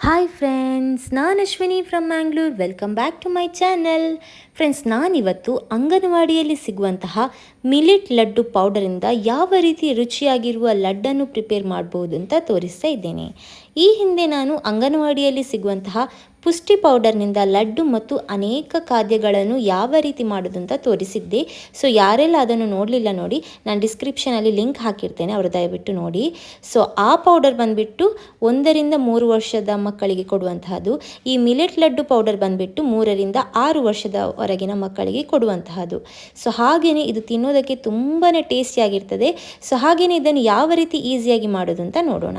Hi friends ನಾನು Ashwini from Mangalore welcome back to my channel friends ನಾನಿವತ್ತು ಅಂಗನವಾಡಿಯಲ್ಲಿ ಸಿಗುವಂತಹ ಮಿಲಿಟ್ ಲಡ್ಡು ಪೌಡರಿಂದ ಯಾವ ರೀತಿ ರುಚಿಯಾಗಿರುವ ಲಡ್ಡನ್ನು ಪ್ರಿಪೇರ್ ಮಾಡ್ಬೋದು ಅಂತ ತೋರಿಸ್ತಾ ಇದ್ದೇನೆ. ಈ ಹಿಂದೆ ನಾನು ಅಂಗನವಾಡಿಯಲ್ಲಿ ಸಿಗುವಂತಹ ಪುಷ್ಟಿ ಪೌಡರ್ನಿಂದ ಲಡ್ಡು ಮತ್ತು ಅನೇಕ ಖಾದ್ಯಗಳನ್ನು ಯಾವ ರೀತಿ ಮಾಡೋದು ಅಂತ ತೋರಿಸಿದ್ದೆ. ಸೊ, ಯಾರೆಲ್ಲ ಅದನ್ನು ನೋಡಲಿಲ್ಲ ನೋಡಿ, ನಾನು ಡಿಸ್ಕ್ರಿಪ್ಷನಲ್ಲಿ ಲಿಂಕ್ ಹಾಕಿರ್ತೇನೆ, ಅವರು ದಯವಿಟ್ಟು ನೋಡಿ. ಸೊ, ಆ ಪೌಡರ್ ಬಂದುಬಿಟ್ಟು ಒಂದರಿಂದ ಮೂರು ವರ್ಷದ ಮಕ್ಕಳಿಗೆ ಕೊಡುವಂತಹದ್ದು, ಈ ಮಿಲೆಟ್ ಲಡ್ಡು ಪೌಡರ್ ಬಂದುಬಿಟ್ಟು ಮೂರರಿಂದ ಆರು ವರ್ಷದವರೆಗಿನ ಮಕ್ಕಳಿಗೆ ಕೊಡುವಂತಹದ್ದು. ಸೊ ಹಾಗೆಯೇ ಇದು ತಿನ್ನೋದಕ್ಕೆ ತುಂಬಾ ಟೇಸ್ಟಿಯಾಗಿರ್ತದೆ ಸೊ ಹಾಗೆಯೇ ಇದನ್ನು ಯಾವ ರೀತಿ ಈಸಿಯಾಗಿ ಮಾಡೋದು ಅಂತ ನೋಡೋಣ.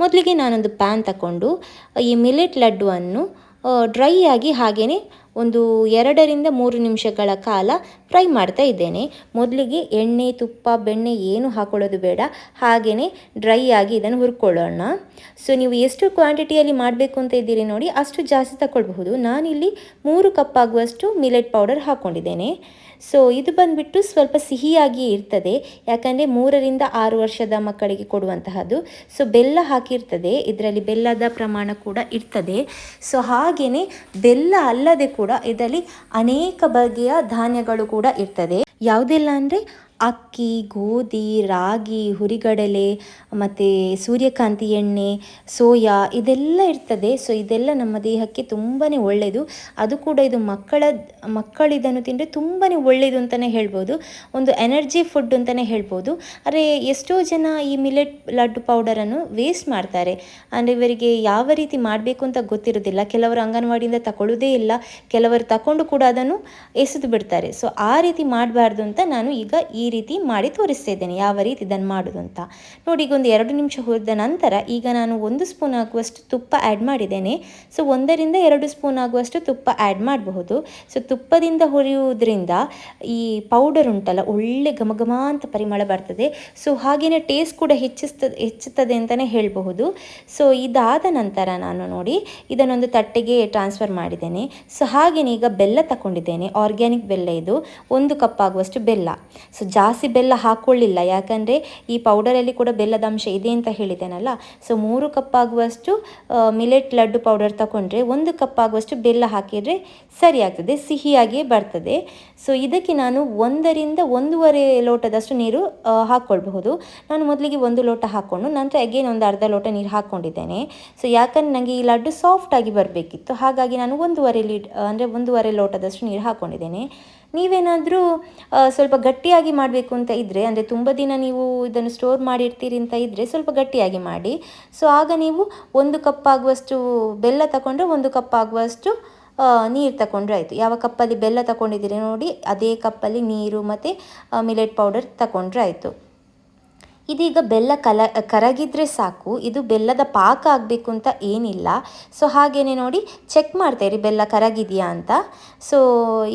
ಮೊದಲಿಗೆ ನಾನೊಂದು ಪ್ಯಾನ್ ತಗೊಂಡು ಈ ಮಿಲೆಟ್ ಲಡ್ಡುವನ್ನು ಡ್ರೈ ಆಗಿ ಹಾಗೇ ಒಂದು ಎರಡರಿಂದ ಮೂರು ನಿಮಿಷಗಳ ಕಾಲ ಫ್ರೈ ಮಾಡ್ತಾ ಇದ್ದೇನೆ. ಮೊದಲಿಗೆ ಎಣ್ಣೆ, ತುಪ್ಪ, ಬೆಣ್ಣೆ ಏನು ಹಾಕೊಳ್ಳೋದು ಬೇಡ. ಹಾಗೆಯೇ ಡ್ರೈ ಆಗಿ ಇದನ್ನು ಹುರ್ಕೊಳ್ಳೋಣ. ಸೊ, ನೀವು ಎಷ್ಟು ಕ್ವಾಂಟಿಟಿಯಲ್ಲಿ ಮಾಡಬೇಕು ಅಂತ ಇದ್ದೀರಿ ನೋಡಿ, ಅಷ್ಟು ಜಾಸ್ತಿ ತಗೊಳ್ಬಹುದು. ನಾನಿಲ್ಲಿ ಮೂರು ಕಪ್ ಆಗುವಷ್ಟು ಮಿಲೆಟ್ ಪೌಡರ್ ಹಾಕ್ಕೊಂಡಿದ್ದೇನೆ ಸೊ ಇದು ಬಂದುಬಿಟ್ಟು ಸ್ವಲ್ಪ ಸಿಹಿಯಾಗಿ ಇರ್ತದೆ. ಯಾಕಂದರೆ ಮೂರರಿಂದ ಆರು ವರ್ಷದ ಮಕ್ಕಳಿಗೆ ಕೊಡುವಂತಹದ್ದು. ಸೊ ಬೆಲ್ಲ ಹಾಕಿರ್ತದೆ. ಇದರಲ್ಲಿ ಬೆಲ್ಲದ ಪ್ರಮಾಣ ಕೂಡ ಇರ್ತದೆ. ಸೊ ಹಾಗೆಯೇ ಬೆಲ್ಲ ಅಲ್ಲದೆ ಕೂಡ ಇದರಲ್ಲಿ ಅನೇಕ ಬಗೆಯ ಧಾನ್ಯಗಳು ಕೂಡ ಇರ್ತದೆ. ಯಾವುದೆಲ್ಲ ಅಂದರೆ ಅಕ್ಕಿ, ಗೋಧಿ, ರಾಗಿ, ಹುರಿಗಡಲೆ, ಮತ್ತು ಸೂರ್ಯಕಾಂತಿ ಎಣ್ಣೆ, ಸೋಯಾ ಇದೆಲ್ಲ ಇರ್ತದೆ. ಸೊ ಇದೆಲ್ಲ ನಮ್ಮ ದೇಹಕ್ಕೆ ತುಂಬಾ ಒಳ್ಳೆಯದು. ಅದು ಕೂಡ ಇದು ಮಕ್ಕಳ ಮಕ್ಕಳಿದನ್ನು ತಿಂದರೆ ತುಂಬಾ ಒಳ್ಳೆಯದು ಅಂತಲೇ ಹೇಳ್ಬೋದು. ಒಂದು ಎನರ್ಜಿ ಫುಡ್ ಅಂತಲೇ ಹೇಳ್ಬೋದು. ಅರೆ, ಎಷ್ಟೋ ಜನ ಈ ಮಿಲೆಟ್ ಲಡ್ಡು ಪೌಡರನ್ನು ವೇಸ್ಟ್ ಮಾಡ್ತಾರೆ. ಅಂದರೆ ಇವರಿಗೆ ಯಾವ ರೀತಿ ಮಾಡಬೇಕು ಅಂತ ಗೊತ್ತಿರೋದಿಲ್ಲ ಕೆಲವರು ಅಂಗನವಾಡಿಯಿಂದ ತಗೊಳ್ಳೋದೇ ಇಲ್ಲ. ಕೆಲವರು ತಗೊಂಡು ಕೂಡ ಅದನ್ನು ಎಸೆದು ಬಿಡ್ತಾರೆ. ಸೊ ಆ ರೀತಿ ಮಾಡಬಾರ್ದು. ಅಂತ ನಾನು ಈಗ ಈ ರೀತಿ ಮಾಡಿ ತೋರಿಸ್ತಾ ಇದ್ದೇನೆ ಯಾವ ರೀತಿ ಇದನ್ನು ಮಾಡೋದು ಅಂತ. ನೋಡಿ, ಈಗ ಒಂದು ಎರಡು ನಿಮಿಷ ಹುರಿದ ನಂತರ ಈಗ ನಾನು ಒಂದು ಸ್ಪೂನ್ ಆಗುವಷ್ಟು ತುಪ್ಪ ಆ್ಯಡ್ ಮಾಡಿದ್ದೇನೆ. ಸೊ ಒಂದರಿಂದ ಎರಡು ಸ್ಪೂನ್ ಆಗುವಷ್ಟು ತುಪ್ಪ ಆ್ಯಡ್ ಮಾಡಬಹುದು. ಸೊ ತುಪ್ಪದಿಂದ ಹುರಿಯುವುದರಿಂದ ಈ ಪೌಡರ್ ಉಂಟಲ್ಲ, ಒಳ್ಳೆ ಘಮಘಮ ಘಮ ಅಂತ ಪರಿಮಳ ಬರ್ತದೆ. ಸೊ ಹಾಗೆಯೇ ಟೇಸ್ಟ್ ಕೂಡ ಹೆಚ್ಚಿಸ್ತದೆ ಹೆಚ್ಚುತ್ತದೆ ಅಂತಲೇ ಹೇಳಬಹುದು. ಸೊ ಇದಾದ ನಂತರ ನಾನು ನೋಡಿ, ಇದನ್ನೊಂದು ತಟ್ಟೆಗೆ ಟ್ರಾನ್ಸ್ಫರ್ ಮಾಡಿದ್ದೇನೆ. ಸೊ ಹಾಗೆಯೇ ಈಗ ಬೆಲ್ಲ ತಗೊಂಡಿದ್ದೇನೆ ಆರ್ಗ್ಯಾನಿಕ್ ಬೆಲ್ಲ ಇದು. ಒಂದು ಕಪ್ ಆಗುವಷ್ಟು ಬೆಲ್ಲ. ಸೊ ಜಾಸ್ತಿ ಬೆಲ್ಲ ಹಾಕ್ಕೊಳ್ಳಿಲ್ಲ ಯಾಕಂದರೆ ಈ ಪೌಡರಲ್ಲಿ ಕೂಡ ಬೆಲ್ಲದ ಅಂಶ ಇದೆ ಅಂತ ಹೇಳಿದ್ದೇನಲ್ಲ? ಸೊ ಮೂರು ಕಪ್ ಆಗುವಷ್ಟು ಮಿಲೆಟ್ ಲಡ್ಡು ಪೌಡರ್ ತಗೊಂಡ್ರೆ ಒಂದು ಕಪ್ ಆಗುವಷ್ಟು ಬೆಲ್ಲ ಹಾಕಿದರೆ ಸರಿ ಆಗ್ತದೆ ಸಿಹಿಯಾಗಿಯೇ ಬರ್ತದೆ. ಸೊ ಇದಕ್ಕೆ ನಾನು ಒಂದರಿಂದ ಒಂದೂವರೆ ಲೋಟದಷ್ಟು ನೀರು ಹಾಕ್ಕೊಳ್ಬಹುದು ನಾನು ಮೊದಲಿಗೆ ಒಂದು ಲೋಟ ಹಾಕ್ಕೊಂಡು ನಂತರ ಅಗೇನ್ ಒಂದು ಅರ್ಧ ಲೋಟ ನೀರು ಹಾಕ್ಕೊಂಡಿದ್ದೇನೆ ಸೊ ಯಾಕಂದರೆ ನನಗೆ ಈ ಲಡ್ಡು ಸಾಫ್ಟಾಗಿ ಬರಬೇಕಿತ್ತು. ಹಾಗಾಗಿ ನಾನು ಒಂದೂವರೆ ಲೀಟ್, ಅಂದರೆ ಒಂದೂವರೆ ಲೋಟದಷ್ಟು ನೀರು ಹಾಕ್ಕೊಂಡಿದ್ದೇನೆ ನೀವೇನಾದರೂ ಸ್ವಲ್ಪ ಗಟ್ಟಿಯಾಗಿ ಮಾಡಬೇಕು ಅಂತ ಇದ್ದರೆ ಅಂದರೆ ತುಂಬ ದಿನ ನೀವು ಇದನ್ನು ಸ್ಟೋರ್ ಮಾಡಿರ್ತೀರಿ ಅಂತ ಇದ್ದರೆ ಸ್ವಲ್ಪ ಗಟ್ಟಿಯಾಗಿ ಮಾಡಿ. ಸೊ ಆಗ ನೀವು ಒಂದು ಕಪ್ ಆಗುವಷ್ಟು ಬೆಲ್ಲ ತಗೊಂಡ್ರೆ ಒಂದು ಕಪ್ ಆಗುವಷ್ಟು ನೀರು ತಗೊಂಡ್ರೆ ಆಯಿತು. ಯಾವ ಕಪ್ಪಲ್ಲಿ ಬೆಲ್ಲ ತಗೊಂಡಿದ್ದೀರಿ ನೋಡಿ, ಅದೇ ಕಪ್ಪಲ್ಲಿ ನೀರು ಮತ್ತು ಮಿಲೆಟ್ ಪೌಡರ್ ತಗೊಂಡ್ರೆ ಆಯಿತು. ಇದೀಗ ಬೆಲ್ಲ ಕಲ, ಕರಗಿದ್ರೆ ಸಾಕು, ಇದು ಬೆಲ್ಲದ ಪಾಕ ಆಗಬೇಕು ಅಂತ ಏನಿಲ್ಲ. ಸೊ ಹಾಗೆಯೇ ನೋಡಿ ಚೆಕ್ ಮಾಡ್ತಾಯಿರಿ ಬೆಲ್ಲ ಕರಗಿದೆಯಾ ಅಂತ. ಸೊ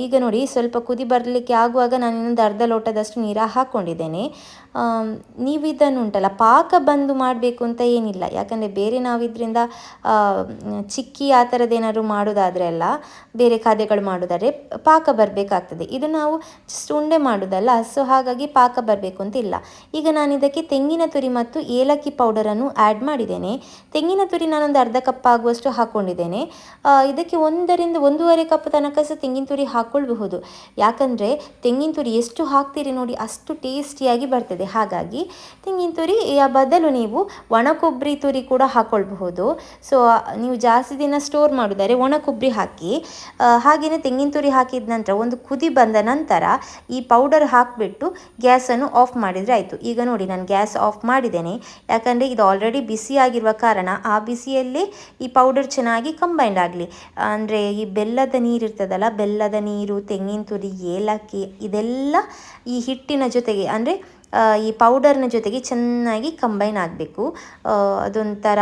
ಈಗ ನೋಡಿ, ಸ್ವಲ್ಪ ಕುದಿ ಬರಲಿಕ್ಕೆ ಆಗುವಾಗ ನಾನು ಇನ್ನೊಂದು ಅರ್ಧ ಲೋಟದಷ್ಟು ನೀರು ಹಾಕ್ಕೊಂಡಿದ್ದೇನೆ ನೀವು ಇದನ್ನು ಉಂಟಲ್ಲ, ಪಾಕ ಬಂದು ಮಾಡಬೇಕು ಅಂತ ಏನಿಲ್ಲ. ಯಾಕಂದರೆ ಬೇರೆ ನಾವಿದ್ರಿಂದ ಚಿಕ್ಕಿ ಆ ಥರದ್ದೇನಾದ್ರು ಮಾಡೋದಾದರೆ ಅಲ್ಲ, ಬೇರೆ ಖಾದ್ಯಗಳು ಮಾಡೋದಾದರೆ ಪಾಕ ಬರಬೇಕಾಗ್ತದೆ. ಇದು ನಾವು ಜಸ್ಟ್ ಉಂಡೆ ಮಾಡೋದಲ್ಲ ಸೊ ಹಾಗಾಗಿ ಪಾಕ ಬರಬೇಕು ಅಂತ ಇಲ್ಲ. ಈಗ ನಾನು ಇದಕ್ಕೆ ತೆಂಗಿನ ತುರಿ ಮತ್ತು ಏಲಕ್ಕಿ ಪೌಡರನ್ನು ಆ್ಯಡ್ ಮಾಡಿದ್ದೇನೆ. ತೆಂಗಿನ ತುರಿ ನಾನೊಂದು ಅರ್ಧ ಕಪ್ ಆಗುವಷ್ಟು ಹಾಕ್ಕೊಂಡಿದ್ದೇನೆ ಇದಕ್ಕೆ ಒಂದರಿಂದ ಒಂದೂವರೆ ಕಪ್ ತನಕ ಸಹ ತೆಂಗಿನ ತುರಿ ಹಾಕ್ಕೊಳ್ಬಹುದು ಯಾಕಂದರೆ ತೆಂಗಿನ ತುರಿ ಎಷ್ಟು ಹಾಕ್ತೀರಿ ನೋಡಿ ಅಷ್ಟು ಟೇಸ್ಟಿಯಾಗಿ ಬರ್ತದೆ. ಹಾಗಾಗಿ ತೆಂಗಿನ ತುರಿ ಬದಲು ನೀವು ಒಣ ಕೊಬ್ಬರಿ ತುರಿ ಕೂಡ ಹಾಕ್ಕೊಳ್ಬಹುದು ಸೊ ನೀವು ಜಾಸ್ತಿ ದಿನ ಸ್ಟೋರ್ ಮಾಡಿದರೆ ಒಣ ಕೊಬ್ಬರಿ ಹಾಕಿ ಹಾಗೆಯೇ ತೆಂಗಿನ ತುರಿ ಹಾಕಿದ ನಂತರ ಒಂದು ಕುದಿ ಬಂದ ನಂತರ ಈ ಪೌಡರ್ ಹಾಕಿಬಿಟ್ಟು ಗ್ಯಾಸನ್ನು ಆಫ್ ಮಾಡಿದರೆ ಆಯಿತು. ಈಗ ನೋಡಿ, ನಾನು ಗ್ಯಾಸ್ ಆಫ್ ಮಾಡಿದ್ದೇನೆ. ಯಾಕಂದರೆ ಇದು ಆಲ್ರೆಡಿ ಬಿಸಿಯಾಗಿರುವ ಕಾರಣ ಆ ಬಿಸಿಯಲ್ಲೇ ಈ ಪೌಡರ್ ಚೆನ್ನಾಗಿ ಕಂಬೈಂಡ್ ಆಗಲಿ. ಅಂದರೆ ಈ ಬೆಲ್ಲದ ನೀರು ಇರ್ತದಲ್ಲ, ಬೆಲ್ಲದ ನೀರು, ತೆಂಗಿನ ತುರಿ, ಏಲಕ್ಕಿ ಇದೆಲ್ಲ ಈ ಹಿಟ್ಟಿನ ಜೊತೆಗೆ, ಅಂದರೆ ಈ ಪೌಡರ್ನ ಜೊತೆಗೆ ಚೆನ್ನಾಗಿ ಕಂಬೈನ್ ಆಗಬೇಕು. ಅದೊಂಥರ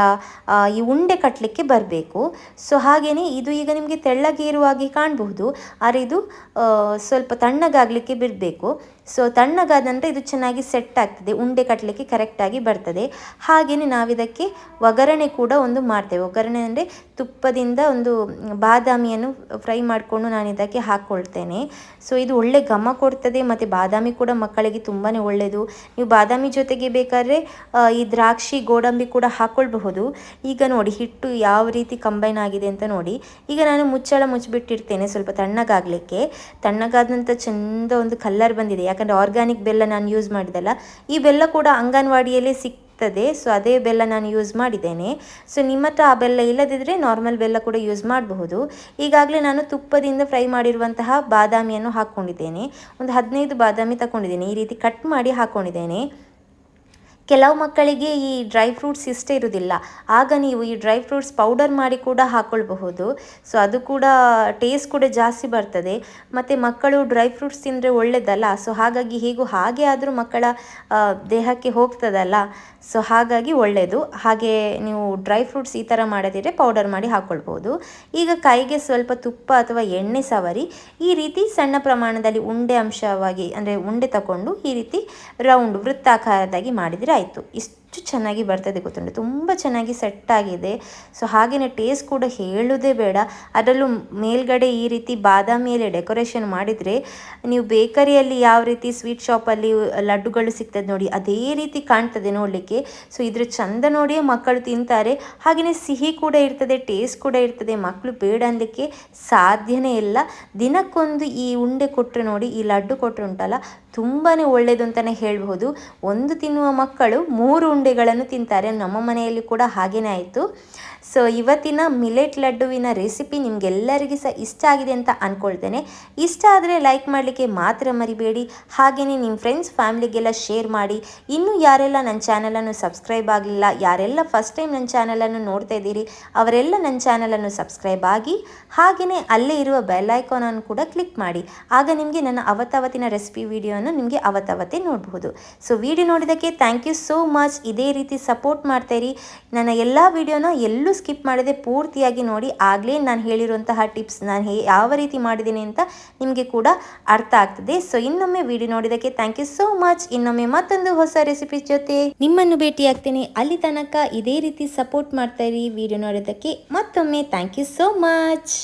ಈ ಉಂಡೆ ಕಟ್ಟಲಿಕ್ಕೆ ಬರಬೇಕು. ಸೊ ಹಾಗೆಯೇ ಇದು ಈಗ ನಿಮಗೆ ತೆಳ್ಳಗೆ ಇರುವಾಗೆ ಕಾಣಬಹುದು. ಆದರೆ ಇದು ಸ್ವಲ್ಪ ತಣ್ಣಗಾಗಲಿಕ್ಕೆ ಬಿಡಬೇಕು. ಸೊ ತಣ್ಣಗಾದ ನಂತರ ಇದು ಚೆನ್ನಾಗಿ ಸೆಟ್ ಆಗ್ತದೆ. ಉಂಡೆ ಕಟ್ಟಲಿಕ್ಕೆ ಕರೆಕ್ಟಾಗಿ ಬರ್ತದೆ. ಹಾಗೆಯೇ ನಾವಿದಕ್ಕೆ ಒಗ್ಗರಣೆ ಕೂಡ ಒಂದು ಮಾಡ್ತೇವೆ. ಒಗ್ಗರಣೆ ಅಂದರೆ ತುಪ್ಪದಿಂದ ಒಂದು ಬಾದಾಮಿಯನ್ನು ಫ್ರೈ ಮಾಡಿಕೊಂಡು ನಾನು ಇದಕ್ಕೆ ಹಾಕ್ಕೊಳ್ತೇನೆ ಸೊ ಇದು ಒಳ್ಳೆ ಘಮ ಕೊಡ್ತದೆ ಮತ್ತು ಬಾದಾಮಿ ಕೂಡ ಮಕ್ಕಳಿಗೆ ತುಂಬಾ ಒಳ್ಳೆಯದು ನೀವು ಬಾದಾಮಿ ಜೊತೆಗೆ ಬೇಕಾದ್ರೆ ಈ ದ್ರಾಕ್ಷಿ, ಗೋಡಂಬಿ ಕೂಡ ಹಾಕ್ಕೊಳ್ಬಹುದು ಈಗ ನೋಡಿ, ಹಿಟ್ಟು ಯಾವ ರೀತಿ ಕಂಬೈನ್ ಆಗಿದೆ ಅಂತ ನೋಡಿ. ಈಗ ನಾನು ಮುಚ್ಚಳ ಮುಚ್ಚಿಬಿಟ್ಟಿರ್ತೇನೆ ಸ್ವಲ್ಪ ತಣ್ಣಗಾಗಲಿಕ್ಕೆ. ತಣ್ಣಗಾದಂಥ ಚೆಂದ ಒಂದು ಕಲ್ಲರ್ ಬಂದಿದೆ. ಯಾಕಂದರೆ ಆರ್ಗ್ಯಾನಿಕ್ ಬೆಲ್ಲ ನಾನು ಯೂಸ್ ಮಾಡಿದಲ್ಲ, ಈ ಬೆಲ್ಲ ಕೂಡ ಅಂಗನವಾಡಿಯಲ್ಲಿ ಸಿಗ್ತದೆ. ಸೊ ಅದೇ ಬೆಲ್ಲ ನಾನು ಯೂಸ್ ಮಾಡಿದ್ದೇನೆ. ಸೊ ನಿಮ್ಮ ಹತ್ರ ಆ ಬೆಲ್ಲ ಇಲ್ಲದಿದ್ದರೆ ನಾರ್ಮಲ್ ಬೆಲ್ಲ ಕೂಡ ಯೂಸ್ ಮಾಡಬಹುದು. ಈಗಾಗಲೇ ನಾನು ತುಪ್ಪದಿಂದ ಫ್ರೈ ಮಾಡಿರುವಂತಹ ಬಾದಾಮಿಯನ್ನು ಹಾಕ್ಕೊಂಡಿದ್ದೇನೆ ಒಂದು ಹದಿನೈದು ಬಾದಾಮಿ ತಗೊಂಡಿದ್ದೇನೆ ಈ ರೀತಿ ಕಟ್ ಮಾಡಿ ಹಾಕ್ಕೊಂಡಿದ್ದೇನೆ ಕೆಲವು ಮಕ್ಕಳಿಗೆ ಈ ಡ್ರೈ ಫ್ರೂಟ್ಸ್ ಇಷ್ಟ ಇರುವುದಿಲ್ಲ. ಆಗ ನೀವು ಈ ಡ್ರೈ ಫ್ರೂಟ್ಸ್ ಪೌಡರ್ ಮಾಡಿ ಕೂಡ ಹಾಕ್ಕೊಳ್ಬಹುದು ಸೊ, ಅದು ಕೂಡ ಟೇಸ್ಟ್ ಕೂಡ ಜಾಸ್ತಿ ಬರ್ತದೆ. ಮತ್ತು ಮಕ್ಕಳು ಡ್ರೈ ಫ್ರೂಟ್ಸ್ ತಿಂದರೆ ಒಳ್ಳೆಯದಲ್ಲ ಸೊ, ಹಾಗಾಗಿ ಹೇಗೂ ಹಾಗೆ ಆದರೂ ಮಕ್ಕಳ ದೇಹಕ್ಕೆ ಹೋಗ್ತದಲ್ಲ. ಸೊ, ಹಾಗಾಗಿ ಒಳ್ಳೆಯದು ಹಾಗೆ ನೀವು ಡ್ರೈ ಫ್ರೂಟ್ಸ್ ಈ ಥರ ಮಾಡದಿದ್ದರೆ ಪೌಡರ್ ಮಾಡಿ ಹಾಕ್ಕೊಳ್ಬೋದು ಈಗ ಕೈಗೆ ಸ್ವಲ್ಪ ತುಪ್ಪ ಅಥವಾ ಎಣ್ಣೆ ಸವರಿ, ಈ ರೀತಿ ಸಣ್ಣ ಪ್ರಮಾಣದಲ್ಲಿ ಉಂಡೆ ಅಂಶವಾಗಿ, ಅಂದರೆ ಉಂಡೆ ತಗೊಂಡು ಈ ರೀತಿ ರೌಂಡ್ ವೃತ್ತಾಕಾರದಾಗಿ ಮಾಡಿದರೆ ಆಯಿತು. ಇಷ್ಟು ಚೆನ್ನಾಗಿ ಬರ್ತದೆ ಗೊತ್ತುಂಟು. ತುಂಬ ಚೆನ್ನಾಗಿ ಸೆಟ್ ಆಗಿದೆ. ಸೊ ಹಾಗೆಯೇ ಟೇಸ್ಟ್ ಕೂಡ ಹೇಳೋದೇ ಬೇಡ. ಅದರಲ್ಲೂ ಮೇಲ್ಗಡೆ ಈ ರೀತಿ ಬಾದಾಮಿಯಲ್ಲಿ ಡೆಕೋರೇಷನ್ ಮಾಡಿದರೆ ನೀವು ಬೇಕರಿಯಲ್ಲಿ ಯಾವ ರೀತಿ ಸ್ವೀಟ್ ಶಾಪಲ್ಲಿ ಲಡ್ಡುಗಳು ಸಿಗ್ತದೆ ನೋಡಿ, ಅದೇ ರೀತಿ ಕಾಣ್ತದೆ ನೋಡಲಿಕ್ಕೆ. ಸೊ ಇದ್ರ ಚಂದ ನೋಡಿಯೇ ಮಕ್ಕಳು ತಿಂತಾರೆ. ಹಾಗೆಯೇ ಸಿಹಿ ಕೂಡ ಇರ್ತದೆ ಟೇಸ್ಟ್ ಕೂಡ ಇರ್ತದೆ. ಮಕ್ಕಳು ಬೇಡ ಅನ್ನಲಿಕ್ಕೆ ಸಾಧ್ಯನೇ ಇಲ್ಲ. ದಿನಕ್ಕೊಂದು ಈ ಉಂಡೆ ಕೊಟ್ಟರೆ ನೋಡಿ, ಈ ಲಡ್ಡು ಕೊಟ್ಟರೆ ಉಂಟಲ್ಲ ತುಂಬಾ ಒಳ್ಳೆಯದು ಅಂತಲೇ ಹೇಳಬಹುದು. ಒಂದು ತಿನ್ನುವ ಮಕ್ಕಳು ಮೂರು ಉಂಡೆಗಳನ್ನು ತಿಂತಾರೆ. ನಮ್ಮ ಮನೆಯಲ್ಲಿ ಕೂಡ ಹಾಗೇನೇ ಆಯಿತು. ಸೊ ಇವತ್ತಿನ ಮಿಲೆಟ್ ಲಡ್ಡುವಿನ ರೆಸಿಪಿ ನಿಮಗೆಲ್ಲರಿಗೂ ಸಹ ಇಷ್ಟ ಆಗಿದೆ ಅಂತ ಅಂದ್ಕೊಳ್ತೇನೆ ಇಷ್ಟ ಆದರೆ ಲೈಕ್ ಮಾಡಲಿಕ್ಕೆ ಮಾತ್ರ ಮರಿಬೇಡಿ. ಹಾಗೆಯೇ ನಿಮ್ಮ ಫ್ರೆಂಡ್ಸ್ ಫ್ಯಾಮಿಲಿಗೆಲ್ಲ ಶೇರ್ ಮಾಡಿ. ಇನ್ನೂ ಯಾರೆಲ್ಲ ನನ್ನ ಚಾನಲನ್ನು ಸಬ್ಸ್ಕ್ರೈಬ್ ಆಗಲಿಲ್ಲ, ಯಾರೆಲ್ಲ ಫಸ್ಟ್ ಟೈಮ್ ನನ್ನ ಚಾನಲನ್ನು ನೋಡ್ತಾ ಇದ್ದೀರಿ, ಅವರೆಲ್ಲ ನನ್ನ ಚಾನಲನ್ನು ಸಬ್ಸ್ಕ್ರೈಬ್ ಆಗಿ ಹಾಗೆಯೇ ಅಲ್ಲೇ ಇರುವ ಬೆಲ್ ಐಕಾನನ್ನು ಕೂಡ ಕ್ಲಿಕ್ ಮಾಡಿ. ಆಗ ನಿಮಗೆ ನನ್ನ ಅವತ್ತವತ್ತಿನ ರೆಸಿಪಿ ವಿಡಿಯೋನ ನಿಮಗೆ ಅವತ್ತವತ್ತೇ ನೋಡಬಹುದು. ಸೊ ವಿಡಿಯೋ ನೋಡಿದ್ದಕ್ಕೆ ಥ್ಯಾಂಕ್ ಯು ಸೋ ಮಚ್ ಇದೇ ರೀತಿ ಸಪೋರ್ಟ್ ಮಾಡ್ತಾಯಿರಿ ನನ್ನ ಎಲ್ಲ ವಿಡಿಯೋನ ಎಲ್ಲೂ ಸ್ಕಿಪ್ ಮಾಡದೆ ಪೂರ್ತಿಯಾಗಿ ನೋಡಿ. ಆಗಲೇ ನಾನು ಹೇಳಿರುವಂತಹ ಟಿಪ್ಸ್ ನಾನು ಯಾವ ರೀತಿ ಮಾಡಿದ್ದೀನಿ ಅಂತ ನಿಮಗೆ ಕೂಡ ಅರ್ಥ ಆಗ್ತದೆ. ಸೊ ಇನ್ನೊಮ್ಮೆ ವಿಡಿಯೋ ನೋಡಿದ್ದಕ್ಕೆ ಥ್ಯಾಂಕ್ ಯು ಸೋ ಮಚ್ ಇನ್ನೊಮ್ಮೆ ಮತ್ತೊಂದು ಹೊಸ ರೆಸಿಪಿ ಜೊತೆ ನಿಮ್ಮನ್ನು ಭೇಟಿ ಆಗ್ತೇನೆ ಅಲ್ಲಿ ತನಕ ಇದೇ ರೀತಿ ಸಪೋರ್ಟ್ ಮಾಡ್ತಾ ಇರಿ. ವಿಡಿಯೋ ನೋಡೋದಕ್ಕೆ ಮತ್ತೊಮ್ಮೆ ಥ್ಯಾಂಕ್ ಯು ಸೋ ಮಚ್